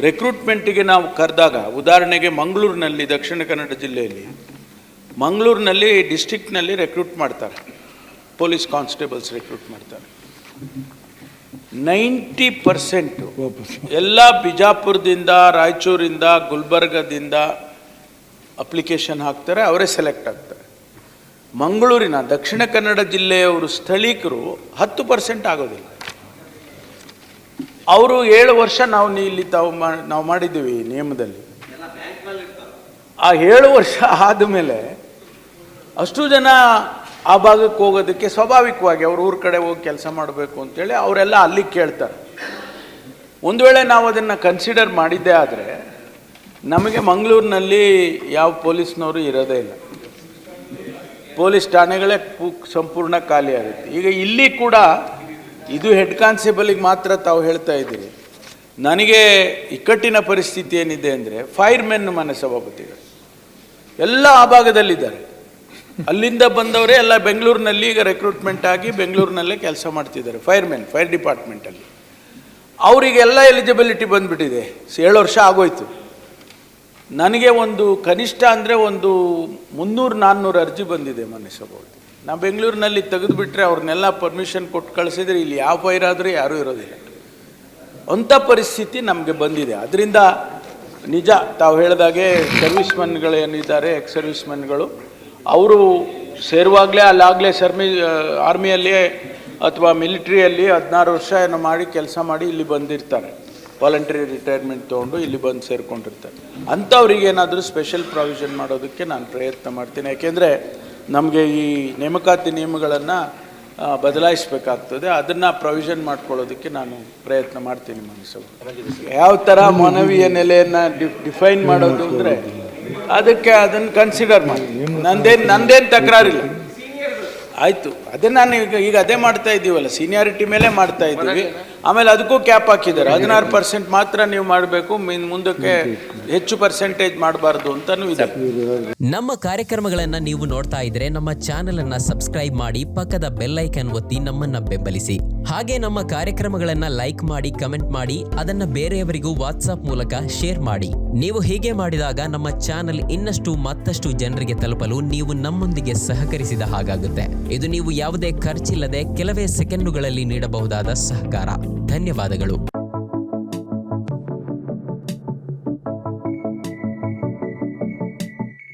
ರೆಕ್ರೂಟ್ಮೆಂಟಿಗೆ ನಾವು ಕರೆದಾಗ, ಉದಾಹರಣೆಗೆ ಮಂಗಳೂರಿನಲ್ಲಿ, ದಕ್ಷಿಣ ಕನ್ನಡ ಜಿಲ್ಲೆಯಲ್ಲಿ, ಮಂಗಳೂರಿನಲ್ಲಿ ಡಿಸ್ಟಿಕ್ನಲ್ಲಿ ರೆಕ್ರೂಟ್ ಮಾಡ್ತಾರೆ. ಪೊಲೀಸ್ ಕಾನ್ಸ್ಟೇಬಲ್ಸ್ ರೆಕ್ರೂಟ್ ಮಾಡ್ತಾರೆ. ನೈಂಟಿ ಪರ್ಸೆಂಟು ಎಲ್ಲ ಬಿಜಾಪುರದಿಂದ, ರಾಯಚೂರಿಂದ, ಗುಲ್ಬರ್ಗದಿಂದ ಅಪ್ಲಿಕೇಶನ್ ಹಾಕ್ತಾರೆ, ಅವರೇ ಸೆಲೆಕ್ಟ್ ಆಗ್ತಾರೆ. ಮಂಗಳೂರಿನ ದಕ್ಷಿಣ ಕನ್ನಡ ಜಿಲ್ಲೆಯವರು ಸ್ಥಳೀಕರು ಹತ್ತು ಪರ್ಸೆಂಟ್ ಆಗೋದಿಲ್ಲ. ಅವರು ಏಳು ವರ್ಷ ನಾವು ಇಲ್ಲಿ ತಾವು ನಾವು ಮಾಡಿದ್ದೀವಿ ನಿಯಮದಲ್ಲಿ. ಆ ಏಳು ವರ್ಷ ಆದಮೇಲೆ ಅಷ್ಟು ಜನ ಆ ಭಾಗಕ್ಕೆ ಹೋಗೋದಕ್ಕೆ ಸ್ವಾಭಾವಿಕವಾಗಿ ಅವ್ರ ಊರ ಕಡೆ ಹೋಗಿ ಕೆಲಸ ಮಾಡಬೇಕು ಅಂತೇಳಿ ಅವರೆಲ್ಲ ಅಲ್ಲಿ ಕೇಳ್ತಾರೆ. ಒಂದು ವೇಳೆ ನಾವು ಅದನ್ನು ಕನ್ಸಿಡರ್ ಮಾಡಿದ್ದೇ ಆದರೆ ನಮಗೆ ಮಂಗಳೂರಿನಲ್ಲಿ ಯಾವ ಪೊಲೀಸ್ನವರು ಇರೋದೇ ಇಲ್ಲ. ಪೊಲೀಸ್ ಠಾಣೆಗಳೇ ಸಂಪೂರ್ಣ ಖಾಲಿ ಆಗುತ್ತೆ. ಈಗ ಇಲ್ಲಿ ಕೂಡ ಇದು ಹೆಡ್ ಕಾನ್ಸ್ಟೇಬಲಿಗೆ ಮಾತ್ರ ತಾವು ಹೇಳ್ತಾ ಇದ್ದೀರಿ. ನನಗೆ ಇಕ್ಕಟ್ಟಿನ ಪರಿಸ್ಥಿತಿ ಏನಿದೆ ಅಂದರೆ ಫೈರ್ ಮೆನ್ ಮನೆ ಸಭಾಪತಿಗಳು ಎಲ್ಲ ಆ ಭಾಗದಲ್ಲಿದ್ದಾರೆ. ಅಲ್ಲಿಂದ ಬಂದವರೇ ಎಲ್ಲ ಬೆಂಗಳೂರಿನಲ್ಲಿ ಈಗ ರೆಕ್ರೂಟ್ಮೆಂಟ್ ಆಗಿ ಬೆಂಗಳೂರಿನಲ್ಲೇ ಕೆಲಸ ಮಾಡ್ತಿದ್ದಾರೆ ಫೈರ್ಮೆನ್ ಫೈರ್ ಡಿಪಾರ್ಟ್ಮೆಂಟಲ್ಲಿ ಅವರಿಗೆಲ್ಲ ಎಲಿಜಿಬಿಲಿಟಿ ಬಂದುಬಿಟ್ಟಿದೆ. ಏಳು ವರ್ಷ ಆಗೋಯ್ತು. ನನಗೆ ಒಂದು ಕನಿಷ್ಠ ಅಂದರೆ ಒಂದು ಮುನ್ನೂರು ನಾನ್ನೂರು ಅರ್ಜಿ ಬಂದಿದೆ ಮೊನ್ನೆ ಸಭಾಪತಿ ನಾ ಬೆಂಗಳೂರಿನಲ್ಲಿ ತೆಗೆದುಬಿಟ್ರೆ ಅವ್ರನ್ನೆಲ್ಲ ಪರ್ಮಿಷನ್ ಕೊಟ್ಟು ಕಳಿಸಿದ್ರೆ ಇಲ್ಲಿ ಯಾವ ಫೈರ್ ಆದರೂ ಯಾರೂ ಇರೋದಿಲ್ಲ. ಅಂಥ ಪರಿಸ್ಥಿತಿ ನಮಗೆ ಬಂದಿದೆ. ಅದರಿಂದ ನಿಜ, ತಾವು ಹೇಳಿದಾಗೆ ಸರ್ವಿಸ್ಮನ್ಗಳು ಏನಿದ್ದಾರೆ ಎಕ್ಸ್ ಸರ್ವಿಸ್ಮನ್ಗಳು ಅವರು ಸೇರುವಾಗಲೇ ಅಲ್ಲಾಗಲೇ ಸರ್ಮಿ ಆರ್ಮಿಯಲ್ಲಿ ಅಥವಾ ಮಿಲಿಟ್ರಿಯಲ್ಲಿ ಹದಿನಾರು ವರ್ಷ ಏನೋ ಮಾಡಿ ಕೆಲಸ ಮಾಡಿ ಇಲ್ಲಿ ಬಂದಿರ್ತಾರೆ. ವಾಲಂಟರಿ ರಿಟೈರ್ಮೆಂಟ್ ತೊಗೊಂಡು ಇಲ್ಲಿ ಬಂದು ಸೇರಿಕೊಂಡಿರ್ತಾರೆ. ಅಂಥವ್ರಿಗೇನಾದರೂ ಸ್ಪೆಷಲ್ ಪ್ರಾವಿಷನ್ ಮಾಡೋದಕ್ಕೆ ನಾನು ಪ್ರಯತ್ನ ಮಾಡ್ತೀನಿ. ಯಾಕೆಂದರೆ ನಮಗೆ ಈ ನೇಮಕಾತಿ ನಿಯಮಗಳನ್ನು ಬದಲಾಯಿಸಬೇಕಾಗ್ತದೆ. ಅದನ್ನು ಪ್ರೊವಿಷನ್ ಮಾಡ್ಕೊಳ್ಳೋದಕ್ಕೆ ನಾನು ಪ್ರಯತ್ನ ಮಾಡ್ತೀನಿ ಮನಸ್ಸು ಯಾವ ಥರ ಮಾನವೀಯ ನೆಲೆಯನ್ನು ಡಿಫೈನ್ ಮಾಡೋದು ಅಂದರೆ ಅದಕ್ಕೆ ಅದನ್ನು ಕನ್ಸಿಡರ್ ಮಾಡಿ. ನಂದೇನು ನಂದೇನು ತಕರಾರಿಲ್ಲ. ಆಯಿತು. ಅದೇ ನಾನು ಈಗ ಈಗ ಅದೇ ಮಾಡ್ತಾ ಇದ್ದೀವಲ್ಲ ಸೀನಿಯಾರಿಟಿ ಮೇಲೆ ಮಾಡ್ತಾ ಇದ್ದೀವಿ ಆಮೇಲೆ ಅದಕ್ಕೂ ಕ್ಯಾಪ್ ಹಾಕಿದ್ದಾರೆ. ಹದಿನಾರು ಪರ್ಸೆಂಟ್ ಮಾತ್ರ ನೀವು ಮಾಡಬೇಕು. ಮುಂದಕ್ಕೆ ಹೆಚ್ಚು ಪರ್ಸೆಂಟೇಜ್ ಮಾಡಬಾರ್ದು ಅಂತಾನೂ ಇದೆ. ನಮ್ಮ ಕಾರ್ಯಕ್ರಮಗಳನ್ನ ನೀವು ನೋಡ್ತಾ ಇದ್ರೆ ನಮ್ಮ ಚಾನೆಲ್ ಅನ್ನ ಸಬ್ಸ್ಕ್ರೈಬ್ ಮಾಡಿ ಪಕ್ಕದ ಬೆಲ್ ಐಕನ್ ಒತ್ತಿ ನಮ್ಮನ್ನ ಬೆಂಬಲಿಸಿ. ಹಾಗೆ ನಮ್ಮ ಕಾರ್ಯಕ್ರಮಗಳನ್ನ ಲೈಕ್ ಮಾಡಿ, ಕಮೆಂಟ್ ಮಾಡಿ, ಅದನ್ನ ಬೇರೆಯವರಿಗೂ ವಾಟ್ಸ್ಆಪ್ ಮೂಲಕ ಶೇರ್ ಮಾಡಿ. ನೀವು ಹೀಗೆ ಮಾಡಿದಾಗ ನಮ್ಮ ಚಾನೆಲ್ ಇನ್ನಷ್ಟು ಮತ್ತಷ್ಟು ಜನರಿಗೆ ತಲುಪಲು ನೀವು ನಮ್ಮೊಂದಿಗೆ ಸಹಕರಿಸಿದ ಹಾಗಾಗುತ್ತೆ. ಇದು ನೀವು ಯಾವುದೇ ಖರ್ಚಿಲ್ಲದೆ ಕೆಲವೇ ಸೆಕೆಂಡುಗಳಲ್ಲಿ ನೀಡಬಹುದಾದ ಸಹಕಾರ. ಧನ್ಯವಾದಗಳು.